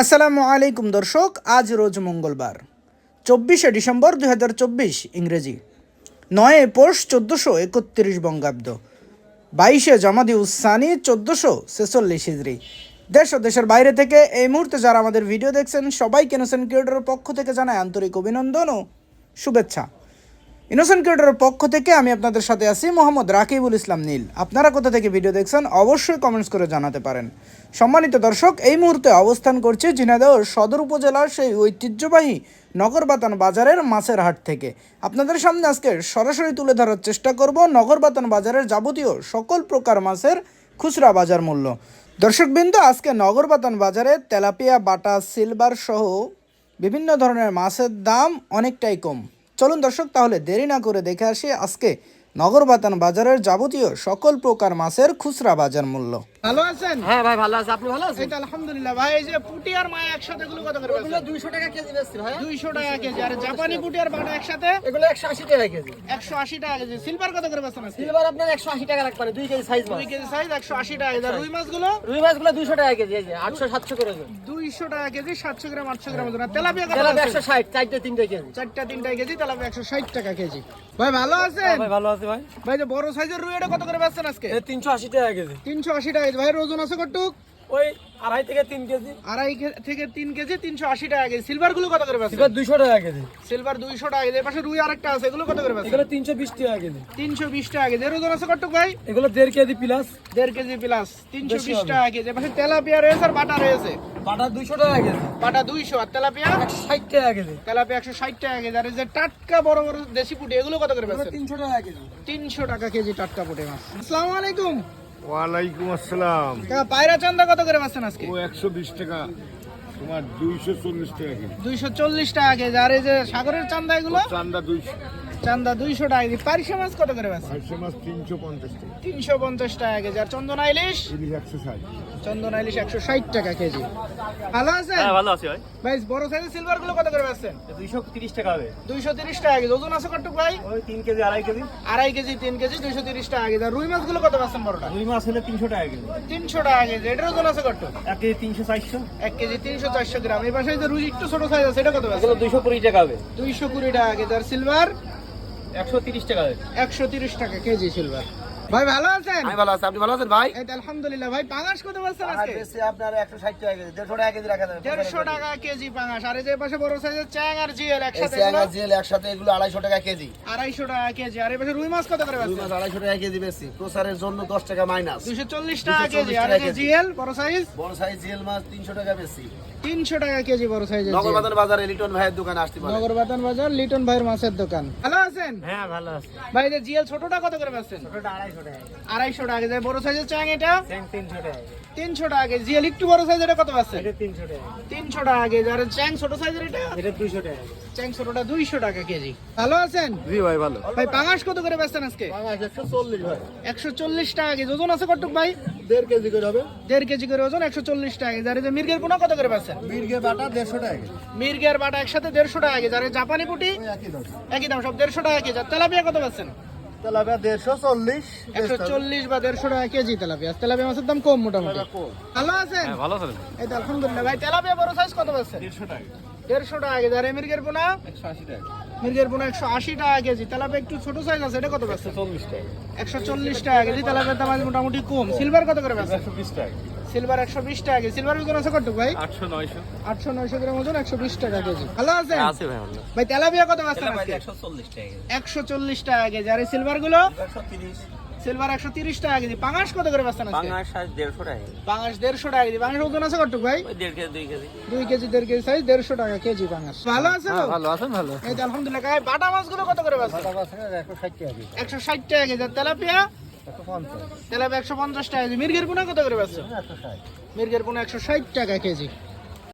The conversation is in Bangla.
আসসালামু আলাইকুম দর্শক আজ রোজ মঙ্গলবার চব্বিশে ডিসেম্বর দুই হাজার চব্বিশ ইংরেজি। নয় পৌষ চোদ্দোশো একত্রিশ বঙ্গাব্দ বাইশে জামাদি উসানি চোদ্দোশো ছেচল্লিশ হিজড়ি দেশ ও দেশের বাইরে থেকে এই মুহূর্তে যারা আমাদের ভিডিও দেখছেন সবাই কেনোসেন ক্রিয়েটরের পক্ষ থেকে জানায় আন্তরিক অভিনন্দন ও শুভেচ্ছা। ইনোসেন্ট ক্রিয়েটরের পক্ষ থেকে আমি আপনাদের সাথে আছি মোহাম্মদ রাকিবুল ইসলাম নীল। আপনারা কোথা থেকে ভিডিও দেখছেন অবশ্যই কমেন্টস করে জানাতে পারেন। সম্মানিত দর্শক, এই মুহূর্তে অবস্থান করছে ঝিনাইদহ সদর উপজেলার সেই ঐতিহ্যবাহী নগরবাতান বাজারের মাছের হাট থেকে। আপনাদের সামনে আজকে সরাসরি তুলে ধরার চেষ্টা করব নগরবাতান বাজারের যাবতীয় সকল প্রকার মাছের খুচরা বাজার মূল্য। দর্শকবৃন্দ, আজকে নগরবাতান বাজারে তেলাপিয়া, বাটা, সিলভার সহ বিভিন্ন ধরনের মাছের দাম অনেকটাই কম। চলুন দর্শক তাহলে দেরি না করে দেখে আসি আজকে নগর বাতান বাজারের যাবতীয় সকল প্রকার মাছের খুচরা বাজার মূল্য। ভালো আছেন? হ্যাঁ ভাই ভালো আছে। আপনি ভালো আছেন? এটা আলহামদুলিল্লাহ ভাই এই যে পুটি আর মায়া একসাথে গুলো কত করে এগুলো 200 টাকা কেজি বেচছি ভাই। 200 টাকা কেজি। আর জাপানি পুটি আর বাটা একসাথে? এগুলো 180 টাকা কেজি। 180 টাকা কেজি। সিলভার কত করে বেচছেন সিলভার আপনার 180 টাকা লাগবে 2 কেজি সাইজ 2 কেজি সাইজ 180 টাকা। কেজি আচ্ছা। রুই মাছগুলো? রুই মাছগুলো 200 টাকা কেজি এই যে 800 700 করে 200 পঁচিশশো টাকা কেজি সাতশো গ্রাম আটশো গ্রাম ওজন। তেলাপিয়া একশো ষাট চারটে তিনটে কেজি। চারটা তিনটা কেজি তেলাপিয়া একশো ষাট টাকা কেজি। ভাই ভালো আছে হ্যাঁ, ভাই ভালো আছে ভাই। ভাই যে বড় সাইজের রুই এটা কত করে বেচছেন আজকে? তিনশো আশি টাকা কেজি। তিনশো আশি টাকা কেজি। ভাই ওজন আছে কটুক ওই আড়াই থেকে তিন কেজি আড়াই থেকে তিন কেজি তিনশো আশি টাকা কেজি সিলভারগুলো কত করে সিলভার দুইশো টাকা কেজি সিলভার দুইশো টাকা কেজি পাশে রুই আরেকটা আছে এগুলো কত করে এগুলো তিনশো বিশ টাকা কেজি তিনশো বিশ টাকা কেজি এর ওজন আছে কটুক ভাই এগুলো দেড় কেজি প্লাস দেড় কেজি প্লাস তিনশো বিশ টাকা কেজি পাশে তেলাপিয়া রয়েছে আর বাটা রয়েছে বাটা দুইশো টাকা কেজি বাটা দুইশো আর তেলাপিয়া একশো ষাট টাকা কেজি তেলাপিয়া একশো ষাট টাকা কেজি আর যে টাটকা বড় বড় দেশি পুটি এগুলো কত করে তিনশো টাকা কেজি তিনশো টাকা কেজি টাটকা পুটি মাছ আসসালামু আলাইকুম ওয়ালাইকুম আসসালাম। পায়রা চান্দা কত করে পাচ্ছেন আজকে? ও একশো বিশ টাকা তোমার দুইশো চল্লিশ টাকা দুইশো চল্লিশ টাকা কেজি আর এই যে সাগরের চান্দা এগুলো? চান্দা দুইশো। চান্দা দুইশো টাকা কেজি। পারিশা মাছ কত করে বেচছেন আড়শো মাছ তিনশো পঞ্চাশ টাকা। তিনশো পঞ্চাশ টাকা কেজি। আর চন্দনা ইলিশ ইলিশ একশো ষাট। চন্দনা ইলিশ একশো ষাট টাকা কেজি। ভালো আছেন? হ্যাঁ ভালো আছি ভাই। ভাই বড় সাইজের সিলভারগুলো কত করে বেচছেন দুইশো তিরিশ টাকা হবে। দুইশো তিরিশ টাকা কেজি। ওজন আছে কটুক ভাই? ওই তিন কেজি আড়াই কেজি। আড়াই কেজি তিন কেজি দুইশো তিরিশ টাকা কেজি। আর রুই মাছগুলো কত বেচছেন বড়টা? রুই মাছ হলে তিনশো টাকা কেজি। তিনশো টাকা কেজি। এটার ওজন আছে কটুক এক কেজি তিনশো চারশো। এক কেজি তিনশো চারশো গ্রাম। এই পাশে যে রুই একটু ছোট সাইজ আছে এটা কত এগুলো দুইশো কুড়ি টাকা হবে। দুইশো কুড়ি টাকা কেজি। আর সিলভার একশো তিরিশ টাকা হবে একশো তিরিশ টাকা কেজি সিলভার ভাই ভালো আছেন? আমি ভালো আছি। আপনি ভালো আছেন ভাই? এই আলহামদুলিল্লাহ। ভাই পাঙাশ কত বেচছেন আজকে? আপনার একশো ষাট টাকা কেজি দেড়শো টাকা কেজি রাখা যাবে। দেড়শো টাকা কেজি পাঙাশ। আর এই যে পাশে বড় সাইজের চ্যাং আর জিএল একসাথে জিএল একসাথে এগুলো টাকা কেজি। আড়াইশো টাকা কেজি। আর এই পাশে রুই মাছ কত করে মাছ টাকা কেজি বেশি প্রসারের জন্য দশ টাকা মাইনাস। দুশো চল্লিশ টাকা কেজি। আর এই। জিএল বড় সাইজ বড় সাইজ জিএল মাছ তিনশো টাকা বেশি তিনশো টাকা কেজি বড় সাইজের বাজারে লিটন ভাইয়ের দোকানে আসতে পারে। নগরবাতান বাজার লিটন ভাইয়ের মাছের দোকান। ভালো আছেন? হ্যাঁ ভালো আছে। ভাই এই জিএল ছোটটা কত করে বেচছেন ছোটটা আড়াইশো টাকা। আড়াইশো টাকা কেজি। বড় সাইজের চ্যাং এটা? ট্যাঙ্ক তিনশো টাকা। তিনশো টাকা কেজি। জিএল একটু বড় সাইজের এটা কত বেচছেন এটা তিনশো টাকা। তিনশো টাকা কেজি। আর চ্যাং ছোট সাইজের এটা? এটা দুইশো টাকা। চ্যাং ছোটটা দুইশো টাকা কেজি। ভালো আছেন? জি ভাই ভালো। ভাই পাঙাশ কত করে বেচছেন আজকে? একশো চল্লিশ ভাই। একশো চল্লিশ টাকা কেজি। ওজন আছে কটুক ভাই? দেড় কেজি করে হবে। দেড় কেজি করে ওজন একশো চল্লিশ টাকা কেজি। যে মির্গের পোনা কত করে মির্গে বাটা দেড়শো টাকা মির্গের বাটা একসাথে দেড়শো টাকা জাপানি পুটি? একই দাম। সব দেড়শো টাকা কেজি। তেলাপিয়া কত বেচছেন তেলাপিয়া দেড়শো চল্লিশ। একশো চল্লিশ বা দেড়শো টাকা কেজি তেলাপিয়া। তেলাপিয়া মাছের দাম কম মোটামুটি। ভালো আছেন? ভালো আছেন। এই তো আলহামদুলিল্লাহ। ভাই তেলাপিয়া বড় সাইজ কত বেচছেন দেড়শো টাকা দেড়শো টাকা কেজি। মির্গের পোনা? একশো আশি টাকা মির্গের পোনা একশো আশি টাকা কেজি। তেলাপিয়া একটু ছোট সাইজ আছে এটা কত চল্লিশ টাকা। একশো চল্লিশ টাকা কেজি তেলাপিয়ার দাম মোটামুটি কম। সিলভার কত করে বেচছেন একশো বিশ টাকা সিলভার একশো বিশ টাকা কেজি। সিলভার ওজন আছে কত ভাই? আটশো নয়শো। আটশো নয়শো গ্রাম ওজন একশো বিশ টাকা কেজি। ভালো আছে ভাই ভাই তেলাপিয়া কত বেচছেন একশো চল্লিশ টাকা কেজি। একশো চল্লিশ টাকা কেজি। আর এই সিলভারগুলো? তিরিশ। সিলভার একশো তিরিশ টাকা কেজি। পাঙাশ কত করে দেড়শো টাকা পাঙাশ দেড়শো টাকা কেজি। পাঙাশ ওজন আছে কত ভাই? দেড় কেজি দুই কেজি। দুই কেজি দেড় কেজি সাইজ দেড়শো টাকা কেজি পাঙাশ। ভালো আছে ভালো আছেন ভালো এই তো আলহামদুলিল্লাহ কাকা, বাটা মাছগুলো কত করে বেচছেন? একশো ষাট টাকা কেজি। একশো ষাট টাকা কেজি। তেলাপিয়া? তেলাপিয়া একশো পঞ্চাশ টাকা কেজি। মির্গের পোনা কত করে ষাট। মির্গের পোনা একশো ষাট টাকা কেজি।